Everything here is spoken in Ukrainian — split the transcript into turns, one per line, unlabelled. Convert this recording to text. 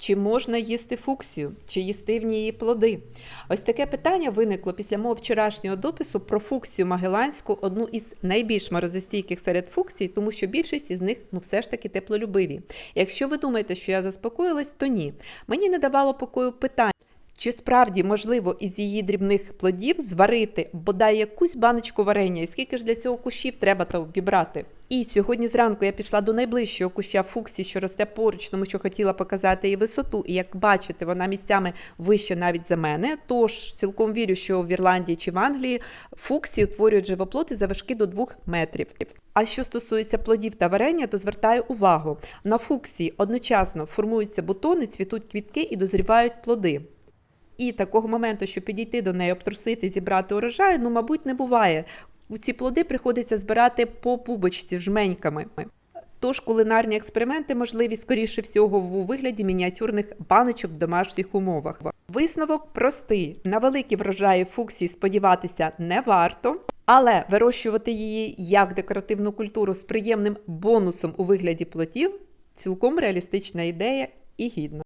Чи можна їсти фуксію, чи їстивні її плоди? Ось таке питання виникло після мого вчорашнього допису про фуксію магеланську, одну із найбільш морозостійких серед фуксій, тому що більшість із них ну все ж таки теплолюбиві. Якщо ви думаєте, що я заспокоїлась, то ні. Мені не давало покою питання. Чи справді можливо із її дрібних плодів зварити бодай якусь баночку варення, і скільки ж для цього кущів треба то обібрати? І сьогодні зранку я пішла до найближчого куща фуксії, що росте поруч, тому що хотіла показати її висоту. І як бачите, вона місцями вище навіть за мене. Тож цілком вірю, що в Ірландії чи в Англії фуксії утворюють живоплоти завишки до 2 метрів. А що стосується плодів та варення, то звертаю увагу: на фуксії одночасно формуються бутони, цвітуть квітки і дозрівають плоди. І такого моменту, щоб підійти до неї, обтрусити, зібрати урожай, ну, мабуть, не буває. Ці плоди приходиться збирати по пубочці жменьками. Тож кулінарні експерименти можливі, скоріше всього, у вигляді мініатюрних баночок в домашніх умовах. Висновок простий: на великі врожаї фуксії сподіватися не варто, але вирощувати її як декоративну культуру з приємним бонусом у вигляді плодів цілком реалістична ідея і гідна.